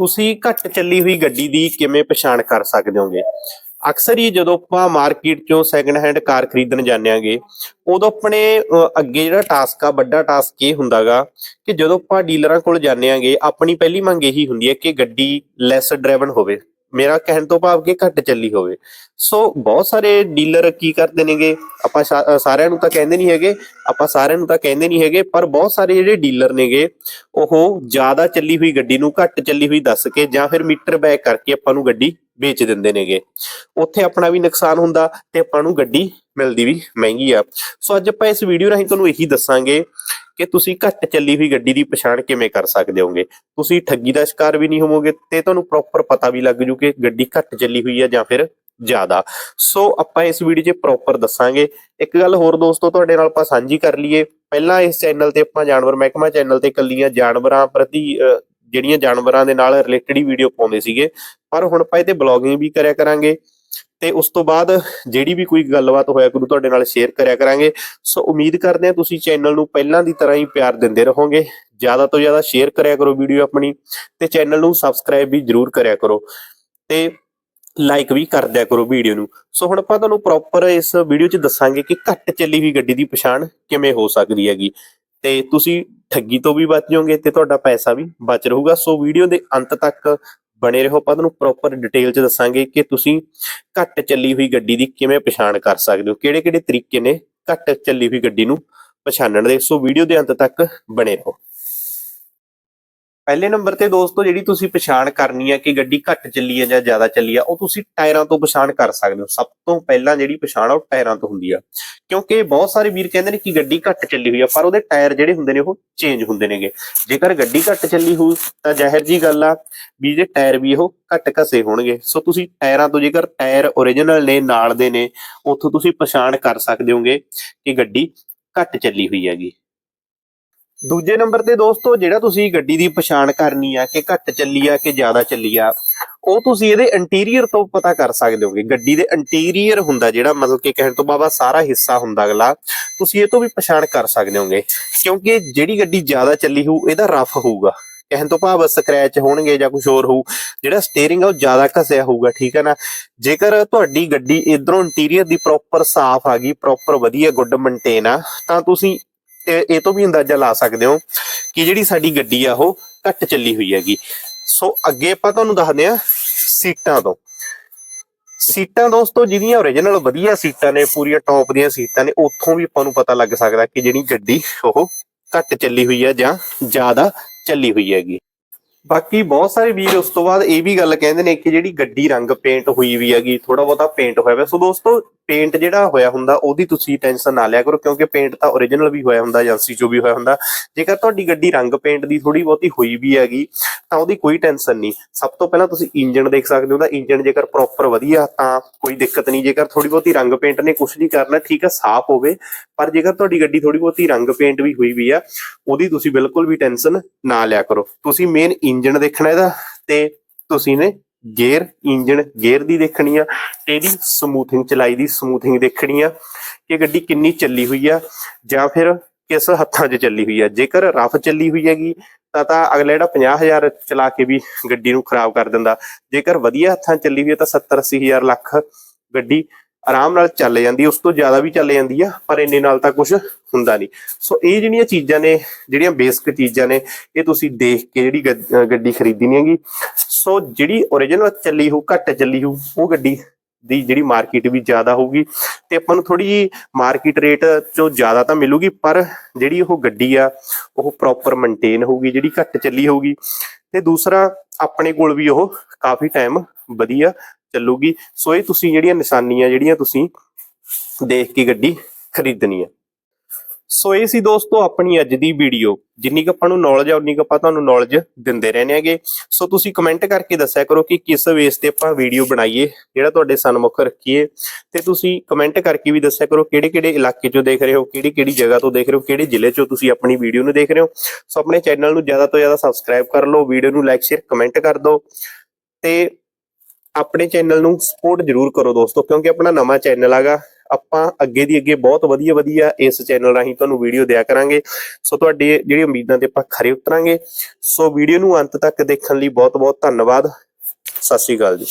ਤੁਸੀਂ ਘੱਟ ਚੱਲੀ ਹੋਈ ਗੱਡੀ ਦੀ ਕਿਵੇਂ ਪਛਾਣ ਕਰ ਸਕਦੇ ਹੋਗੇ? ਅਕਸਰ ਹੀ ਜਦੋਂ ਆਪਾਂ ਮਾਰਕੀਟ ਚੋਂ ਸੈਕੰਡ ਹੈਂਡ ਕਾਰ ਖਰੀਦਣ ਜਾਂਦੇ ਆਂਗੇ, ਉਦੋਂ ਆਪਣੇ ਅੱਗੇ ਜਿਹੜਾ ਟਾਸਕ ਆ, ਵੱਡਾ ਟਾਸਕ ਇਹ ਹੁੰਦਾਗਾ ਕਿ ਜਦੋਂ ਆਪਾਂ ਡੀਲਰਾਂ ਕੋਲ ਜਾਂਦੇ ਆਂਗੇ, ਆਪਣੀ ਪਹਿਲੀ ਮੰਗ ਇਹੀ ਹੁੰਦੀ ਹੈ ਕਿ ਗੱਡੀ ਲੈਸ ਡਰਾਈਵਨ ਹੋਵੇ। ਮੇਰਾ ਕਹਿਣ ਤੋਂ ਭਾਵ ਕਿ ਘੱਟ ਚੱਲੀ ਹੋਵੇ। ਸੋ ਬਹੁਤ ਸਾਰੇ ਡੀਲਰ ਕੀ ਕਰਦੇ ਨੇਗੇ? ਆਪਾਂ ਸਾਰਿਆਂ ਨੂੰ ਤਾਂ ਕਹਿੰਦੇ ਨਹੀਂ ਹੈਗੇ। ਆਪਾਂ ਸਾਰਿਆਂ ਨੂੰ ਤਾਂ ਕਹਿੰਦੇ ਨਹੀਂ ਹੈਗੇ, ਪਰ ਬਹੁਤ ਸਾਰੇ ਜਿਹੜੇ ਡੀਲਰ ਨੇਗੇ, ਉਹ ਜ਼ਿਆਦਾ ਚੱਲੀ ਹੋਈ ਗੱਡੀ ਨੂੰ ਘੱਟ ਚੱਲੀ ਹੋਈ ਦੱਸ ਕੇ ਜਾਂ ਫਿਰ ਮੀਟਰ ਬੈਕ ਕਰਕੇ ਆਪਾਂ ਨੂੰ ਗੱਡੀ ਵੇਚ ਦਿੰਦੇ ਨੇਗੇ। ਉੱਥੇ ਆਪਣਾ ਵੀ ਨੁਕਸਾਨ ਹੁੰਦਾ ਤੇ ਆਪਾਂ ਨੂੰ ਗੱਡੀ ਮਿਲਦੀ ਵੀ ਮਹਿੰਗੀ ਆ। ਸੋ ਅੱਜ ਆਪਾਂ ਇਸ ਵੀਡੀਓ ਰਾਹੀਂ ਤੁਹਾਨੂੰ ਇਹੀ ਦੱਸਾਂਗੇ ਕਿ ਤੁਸੀਂ ਘੱਟ ਚੱਲੀ ਹੋਈ ਗੱਡੀ ਦੀ ਪਛਾਣ ਕਿਵੇਂ ਕਰ ਸਕਦੇ ਹੋਗੇ ਤੁਸੀਂ ਠੱਗੀ ਦਾ ਸ਼ਿਕਾਰ ਵੀ ਨਹੀਂ ਹੋਵੋਗੇ ਤੇ ਤੁਹਾਨੂੰ ਪ੍ਰੋਪਰ ਪਤਾ ਵੀ ਲੱਗ ਜੂ ਕਿ ਗੱਡੀ ਘੱਟ ਚੱਲੀ ਹੋਈ ਹੈ ਜਾਂ ਫਿਰ ਜ਼ਿਆਦਾ। ਸੋ ਆਪਾਂ ਇਸ ਵੀਡੀਓ 'ਚ ਪ੍ਰੋਪਰ ਦੱਸਾਂਗੇ। ਇੱਕ ਗੱਲ ਹੋਰ ਦੋਸਤੋ, ਤੁਹਾਡੇ ਨਾਲ ਆਪਾਂ ਸਾਂਝੀ ਕਰ ਲਈਏ। ਪਹਿਲਾਂ ਇਸ ਚੈਨਲ ਤੇ ਆਪਾਂ ਜਾਨਵਰ ਮਹਿਕਮਾ ਚੈਨਲ ਤੇ ਕੱਲੀਆਂ ਜਾਨਵਰਾਂ ਪ੍ਰਤੀ ਜਿਹੜੀਆਂ ਜਾਨਵਰਾਂ ਦੇ ਨਾਲ ਰਿਲੇਟਡ ਹੀ ਵੀਡੀਓ ਪਾਉਂਦੇ ਸੀਗੇ। ਪਰ ਹੁਣ ਆਪਾਂ ਇਹ ਤੇ ਬਲੌਗਿੰਗ ਵੀ ਕਰਿਆ ਕਰਾਂਗੇ। ਤੇ ਉਸ ਤੋਂ ਬਾਅਦ ਜਿਹੜੀ ਵੀ ਕੋਈ ਗੱਲਬਾਤ ਹੋਇਆ ਕਰੂ ਤੁਹਾਡੇ ਨਾਲ ਸ਼ੇਅਰ ਕਰਿਆ ਕਰਾਂਗੇ। ਸੋ ਉਮੀਦ ਕਰਦੇ ਹਾਂ ਤੁਸੀਂ ਚੈਨਲ ਨੂੰ ਪਹਿਲਾਂ ਦੀ ਤਰ੍ਹਾਂ ਹੀ ਪਿਆਰ ਦਿੰਦੇ ਰਹੋਗੇ। ਜ਼ਿਆਦਾ ਤੋਂ ਜ਼ਿਆਦਾ ਸ਼ੇਅਰ ਕਰਿਆ ਕਰੋ ਵੀਡੀਓ ਆਪਣੀ ਤੇ ਚੈਨਲ ਨੂੰ ਸਬਸਕ੍ਰਾਈਬ ਵੀ ਜਰੂਰ ਕਰਿਆ ਕਰੋ ਤੇ ਲਾਈਕ ਵੀ ਕਰ ਦਿਆ ਕਰੋ ਵੀਡੀਓ ਨੂੰ। ਸੋ ਹੁਣ ਆਪਾਂ ਤੁਹਾਨੂੰ ਪ੍ਰੋਪਰ ਇਸ ਵੀਡੀਓ 'ਚ ਦੱਸਾਂਗੇ ਕਿ ਘੱਟ ਚੱਲੀ ਹੋਈ ਗੱਡੀ ਦੀ ਪਛਾਣ ਕਿਵੇਂ ਹੋ ਸਕਦੀ ਹੈਗੀ। ਤੇ ਤੁਸੀਂ ਠੱਗੀ ਤੋਂ ਵੀ ਬਚ ਜਾਓਗੇ ਤੇ ਤੁਹਾਡਾ ਪੈਸਾ ਵੀ ਬਚ ਰਹੂਗਾ। ਸੋ ਵੀਡੀਓ ਦੇ ਅੰਤ ਤੱਕ ਬਣੇ ਰਹੋ। ਆਪਾਂ ਤੁਹਾਨੂੰ ਪ੍ਰੋਪਰ ਡਿਟੇਲ 'ਚ ਦੱਸਾਂਗੇ ਕਿ ਤੁਸੀਂ ਘੱਟ ਚੱਲੀ ਹੋਈ ਗੱਡੀ ਦੀ ਕਿਵੇਂ ਪਛਾਣ ਕਰ ਸਕਦੇ ਹੋ ਕਿਹੜੇ ਕਿਹੜੇ ਤਰੀਕੇ ਨੇ ਘੱਟ ਚੱਲੀ ਹੋਈ ਗੱਡੀ ਨੂੰ ਪਛਾਣਨ ਦੇ। ਸੋ ਵੀਡੀਓ ਦੇ ਅੰਤ ਤੱਕ ਬਣੇ ਰਹੋ। ਪਹਿਲੇ ਨੰਬਰ ਤੇ ਦੋਸਤੋ, ਜਿਹੜੀ ਤੁਸੀਂ ਪਛਾਣ ਕਰਨੀ ਹੈ ਕਿ ਗੱਡੀ ਘੱਟ ਚੱਲੀ ਹੈ ਜਾਂ ਜ਼ਿਆਦਾ ਚੱਲੀ ਆ, ਉਹ ਤੁਸੀਂ ਟਾਇਰਾਂ ਤੋਂ ਪਛਾਣ ਕਰ ਸਕਦੇ ਹੋ। ਸਭ ਤੋਂ ਪਹਿਲਾਂ ਜਿਹੜੀ ਪਛਾਣ ਆ, ਉਹ ਟਾਇਰਾਂ ਤੋਂ ਹੁੰਦੀ ਆ। ਕਿਉਂਕਿ ਬਹੁਤ ਸਾਰੇ ਵੀਰ ਕਹਿੰਦੇ ਨੇ ਕਿ ਗੱਡੀ ਘੱਟ ਚੱਲੀ ਹੋਈ ਆ, ਪਰ ਉਹਦੇ ਟਾਇਰ ਜਿਹੜੇ ਹੁੰਦੇ ਨੇ, ਉਹ ਚੇਂਜ ਹੁੰਦੇ ਨੇਗੇ। ਜੇਕਰ ਗੱਡੀ ਘੱਟ ਚੱਲੀ ਹੋਊ, ਤਾਂ ਜ਼ਾਹਿਰ ਜੀ ਗੱਲ ਆ ਵੀ ਜੇ ਟਾਇਰ ਵੀ ਉਹ ਘੱਟ ਘਸੇ ਹੋਣਗੇ। ਸੋ ਤੁਸੀਂ ਟਾਇਰਾਂ ਤੋਂ ਜੇਕਰ ਟਾਇਰ ਓਰੀਜਨਲ ਨੇ, ਨਾਲ ਦੇ ਨੇ, ਉੱਥੋਂ ਤੁਸੀਂ ਪਛਾਣ ਕਰ ਸਕਦੇ ਹੋਗੇ ਕਿ ਗੱਡੀ ਘੱਟ ਚੱਲੀ ਹੋਈ ਹੈਗੀ। ਦੂਜੇ ਨੰਬਰ ਤੇ ਦੋਸਤੋ, ਜਿਹੜਾ ਤੁਸੀਂ ਗੱਡੀ ਦੀ ਪਛਾਣ ਕਰਨੀ ਆ, ਕਿ ਘੱਟ ਚੱਲੀ ਆ, ਕਿ ਜ਼ਿਆਦਾ ਚੱਲੀ ਆ, ਉਹ ਤੁਸੀਂ ਇਹਦੇ ਇੰਟੀਰੀਅਰ ਤੋਂ ਪਤਾ ਕਰ ਸਕਦੇ ਹੋਗੇ। ਗੱਡੀ ਦੇ ਇੰਟੀਰੀਅਰ ਹੁੰਦਾ ਜਿਹੜਾ, ਮਤਲਬ ਕਿ ਕਹਿਣ ਤੋਂ ਬਾਅਦ ਸਾਰਾ ਹਿੱਸਾ ਹੁੰਦਾ ਅਗਲਾ, ਤੁਸੀਂ ਇਹ ਤੋਂ ਵੀ ਪਛਾਣ ਕਰ ਸਕਦੇ ਹੋਗੇ। ਕਿਉਂਕਿ ਜਿਹੜੀ ਗੱਡੀ ਜ਼ਿਆਦਾ ਚੱਲੀ ਹੋਊ, ਇਹਦਾ ਰਫ ਹੋਊਗਾ। ਕਹਿਣ ਤੋਂ ਭਾਵ ਸਕ੍ਰੈਚ ਹੋਣਗੇ ਜਾਂ ਕੁਝ ਹੋਰ ਹੋਊ, ਜਿਹੜਾ ਸਟੀਅਰਿੰਗ ਆ ਉਹ ਜ਼ਿਆਦਾ ਘਸਿਆ ਹੋਊਗਾ, ਠੀਕ ਹੈ ਨਾ? ਜੇਕਰ ਤੁਹਾਡੀ ਗੱਡੀ ਇਧਰੋਂ ਇੰਟੀਰੀਅਰ ਦੀ ਪ੍ਰੋਪਰ ਸਾਫ਼ ਆ ਗਈ ਪ੍ਰੋਪਰ ਵਧੀਆ ਗੁੱਡ ਮੇਨਟੇਨ ਆ, ਤਾਂ ਤੁਸੀਂ ਇਹ ਤੋਂ ਵੀ ਅੰਦਾਜ਼ਾ ਲਾ ਸਕਦੇ ਹੋ ਕਿ ਜਿਹੜੀ ਸਾਡੀ ਗੱਡੀ ਆ ਉਹ ਘੱਟ ਚੱਲੀ ਹੋਈ ਹੈਗੀ। ਸੋ ਅੱਗੇ ਆਪਾਂ ਤੁਹਾਨੂੰ ਦੱਸਦੇ ਆ ਸੀਟਾਂ ਤੋਂ। ਸੀਟਾਂ ਦੋਸਤੋ ਜਿਹਦੀਆਂ ਓਰੀਜਨਲ ਵਧੀਆ ਸੀਟਾਂ ਨੇ, ਪੂਰੀਆਂ ਟੌਪ ਦੀਆਂ ਸੀਟਾਂ ਨੇ, ਉੱਥੋਂ ਵੀ ਆਪਾਂ ਨੂੰ ਪਤਾ ਲੱਗ ਸਕਦਾ ਕਿ ਜਿਹੜੀ ਗੱਡੀ ਉਹ ਘੱਟ ਚੱਲੀ ਹੋਈ ਹੈ ਜਾਂ ਜ਼ਿਆਦਾ ਚੱਲੀ ਹੋਈ ਹੈਗੀ। ਬਾਕੀ ਬਹੁਤ ਸਾਰੇ ਵੀਰ ਉਸ ਤੋਂ ਬਾਅਦ ਇਹ ਵੀ ਗੱਲ ਕਹਿੰਦੇ ਨੇ ਕਿ ਜਿਹੜੀ ਗੱਡੀ ਰੰਗ ਪੇਂਟ ਹੋਈ ਵੀ ਹੈਗੀ ਥੋੜਾ ਬਹੁਤਾ ਪੇਂਟ ਹੋਇਆ ਹੋਇਆ ਸੋ ਦੋਸਤੋ ਪੇਂਟ ਜਿਹੜਾ ਹੋਇਆ ਹੁੰਦਾ, ਉਹਦੀ ਤੁਸੀਂ ਟੈਨਸ਼ਨ ਨਾ ਲਿਆ ਕਰੋ, ਕਿਉਂਕਿ ਪੇਂਟ ਤਾਂ ਓਰੀਜਨਲ ਵੀ ਹੋਇਆ ਹੁੰਦਾ, ਏਜੰਸੀ ਚੋਂ ਵੀ ਹੋਇਆ ਹੁੰਦਾ। ਜੇਕਰ ਤੁਹਾਡੀ ਗੱਡੀ ਰੰਗ ਪੇਂਟ ਦੀ ਥੋੜੀ ਬਹੁਤੀ ਹੋਈ ਵੀ ਹੈਗੀ, ਤਾਂ ਉਹਦੀ ਕੋਈ ਟੈਨਸ਼ਨ ਨਹੀਂ। ਸਭ ਤੋਂ ਪਹਿਲਾਂ ਤੁਸੀਂ ਇੰਜਨ ਦੇਖ ਸਕਦੇ ਹੋ ਦਾ ਇੰਜਨ ਜੇਕਰ ਪ੍ਰੋਪਰ ਵਧੀਆ, ਤਾਂ ਕੋਈ ਦਿੱਕਤ ਨਹੀਂ। ਜੇਕਰ ਥੋੜੀ ਬਹੁਤੀ ਰੰਗ ਪੇਂਟ ਨੇ ਕੁਝ ਨਹੀਂ ਕਰਨਾ, ਠੀਕ ਹੈ ਸਾਫ਼ ਹੋਵੇ। ਪਰ ਜੇਕਰ ਤੁਹਾਡੀ ਗੱਡੀ ਥੋੜੀ ਬਹੁਤੀ ਰੰਗ ਪੇਂਟ ਵੀ ਹੋਈ ਵੀ ਆ, ਉਹਦੀ ਤੁਸੀਂ ਬਿਲਕੁਲ ਵੀ ਟੈਨਸ਼ਨ ਨਾ ਲਿਆ ਕਰੋ। ਤੁਸੀਂ ਮੇਨ ਇੰਜਨ ਦੇਖਣਾ ਇਹਦਾ, ਤੇ ਤੁਸੀਂ ਨੇ ਗੇਅਰ ਇੰਜਨ ਗੇਅਰ ਦੀ ਦੇਖਣੀ ਆ, ਤੇ ਇਹਦੀ ਸਮੂਥਿੰਗ ਚਲਾਈ ਦੀ ਸਮੂਥਿੰਗ ਦੇਖਣੀ ਆ, ਕਿ ਗੱਡੀ ਕਿੰਨੀ ਚੱਲੀ ਹੋਈ ਆ, ਜਾਂ ਫਿਰ ਕਿਸ ਹੱਥਾਂ 'ਚ ਚੱਲੀ ਹੋਈ ਆ। ਜੇਕਰ ਰਫ ਚੱਲੀ ਹੋਈ ਹੈਗੀ, ਤਾਂ ਤਾਂ ਅਗਲਾ ਜਿਹੜਾ 50000 ਚਲਾ ਕੇ ਵੀ ਗੱਡੀ ਨੂੰ ਖਰਾਬ ਕਰ ਦਿੰਦਾ। ਜੇਕਰ ਵਧੀਆ ਹੱਥਾਂ 'ਚ ਚੱਲੀ ਹੋਈ ਹੈ ਤਾਂ 70 80000 ਲੱਖ ਗੱਡੀ ਆਰਾਮ ਨਾਲ ਚੱਲ ਜਾਂਦੀ, ਉਸ ਤੋਂ ਜ਼ਿਆਦਾ ਵੀ ਚੱਲ ਜਾਂਦੀ ਆ, ਪਰ ਇੰਨੇ ਨਾਲ ਤਾਂ ਕੁਝ ਹੁੰਦਾ ਨਹੀਂ। ਸੋ ਇਹ ਜਿਹੜੀਆਂ ਚੀਜ਼ਾਂ ਨੇ, ਜਿਹੜੀਆਂ ਬੇਸਿਕ ਚੀਜ਼ਾਂ ਨੇ, ਇਹ ਤੁਸੀਂ ਦੇਖ ਕੇ ਜਿਹੜੀ ਗੱਡ- ਅਹ ਗੱਡੀ ਖਰੀਦਣੀ ਹੈਗੀ ਸੋ ਜਿਹੜੀ ਓਰੀਜਨਲ ਚੱਲੀ ਹੋ ਘੱਟ ਚੱਲੀ ਹੋ ਉਹ ਗੱਡੀ ਦੀ ਜਿਹੜੀ ਮਾਰਕੀਟ ਵੀ ਜ਼ਿਆਦਾ ਹੋਊਗੀ ਤੇ ਆਪਾਂ ਨੂੰ ਥੋੜੀ ਜੀ ਮਾਰਕੀਟ ਰੇਟ ਚੋਂ ਜ਼ਿਆਦਾ ਤਾਂ ਮਿਲੂਗੀ, ਪਰ ਜਿਹੜੀ ਉਹ ਗੱਡੀ ਆ, ਉਹ ਪ੍ਰੋਪਰ ਮੇਨਟੇਨ ਹੋਊਗੀ, ਜਿਹੜੀ ਘੱਟ ਚੱਲੀ ਹੋਊਗੀ। ਤੇ ਦੂਸਰਾ, ਆਪਣੇ ਕੋਲ ਵੀ ਉਹ ਕਾਫੀ ਟਾਈਮ ਵਧੀਆ ਚੱਲੂਗੀ। ਸੋ ਇਹ ਤੁਸੀਂ ਜਿਹੜੀਆਂ ਨਿਸ਼ਾਨੀਆਂ, ਜਿਹੜੀਆਂ ਤੁਸੀਂ ਦੇਖ ਕੇ ਗੱਡੀ ਖਰੀਦਣੀ ਹੈ ਸੋ ਇਹ ਸੀ ਦੋਸਤੋ ਆਪਣੀ ਅੱਜ ਦੀ ਵੀਡੀਓ। ਜਿੰਨੀ ਕੁ ਆਪਾਂ ਨੂੰ ਨੌਲੇਜ ਆ, ਉਨੀ ਕੁ ਆਪਾਂ ਤੁਹਾਨੂੰ ਨੌਲੇਜ ਦਿੰਦੇ ਰਹਿੰਦੇ ਹੈਗੇ। ਸੋ ਤੁਸੀਂ ਕਮੈਂਟ ਕਰਕੇ ਦੱਸਿਆ ਕਰੋ ਕਿ ਕਿਸ ਵੇਸ ਤੇ ਆਪਾਂ ਵੀਡੀਓ ਬਣਾਈਏ, ਜਿਹੜਾ ਤੁਹਾਡੇ ਸਨਮੁਖ ਰੱਖੀਏ। ਤੇ ਤੁਸੀਂ ਕਮੈਂਟ ਕਰਕੇ ਵੀ ਦੱਸਿਆ ਕਰੋ ਕਿਹੜੇ ਕਿਹੜੇ ਇਲਾਕੇ ਚੋਂ ਦੇਖ ਰਹੇ ਹੋ ਕਿਹੜੀ ਕਿਹੜੀ ਜਗ੍ਹਾ ਤੋਂ ਦੇਖ ਰਹੇ ਹੋ, ਕਿਹੜੇ ਜ਼ਿਲ੍ਹੇ ਚੋਂ ਤੁਸੀਂ ਆਪਣੀ ਵੀਡੀਓ ਨੂੰ ਦੇਖ ਰਹੇ ਹੋ। ਸੋ ਆਪਣੇ ਚੈਨਲ ਨੂੰ ਜ਼ਿਆਦਾ ਤੋਂ ਜ਼ਿਆਦਾ ਸਬਸਕ੍ਰਾਈਬ ਕਰ ਲਓ, ਵੀਡੀਓ ਨੂੰ ਲਾਈਕ ਸ਼ੇਅਰ ਕਮੈਂਟ ਕਰ ਦਿਓ। ਤੇ ਆਪਣੇ ਚੈਨਲ ਨੂੰ ਸਪੋਰਟ ਜਰੂਰ ਕਰੋ ਦੋਸਤੋ, ਕਿਉਂਕਿ ਆਪਣਾ ਨਵਾਂ ਚੈਨਲ ਆਗਾ। ਆਪਾਂ ਅੱਗੇ ਦੀ ਅੱਗੇ ਬਹੁਤ ਵਧੀਆ ਵਧੀਆ ਇਸ ਚੈਨਲ ਰਾਹੀਂ ਤੁਹਾਨੂੰ ਵੀਡੀਓ ਦਿਆ ਕਰਾਂਗੇ। ਸੋ ਤੁਹਾਡੇ ਜਿਹੜੀ ਉਮੀਦਾਂ ਤੇ ਆਪਾਂ ਖਰੇ ਉਤਰਾਂਗੇ। ਸੋ ਵੀਡੀਓ ਨੂੰ ਅੰਤ ਤੱਕ ਦੇਖਣ ਲਈ ਬਹੁਤ ਬਹੁਤ ਧੰਨਵਾਦ। ਸਤਿ ਸ਼੍ਰੀ ਅਕਾਲ ਜੀ।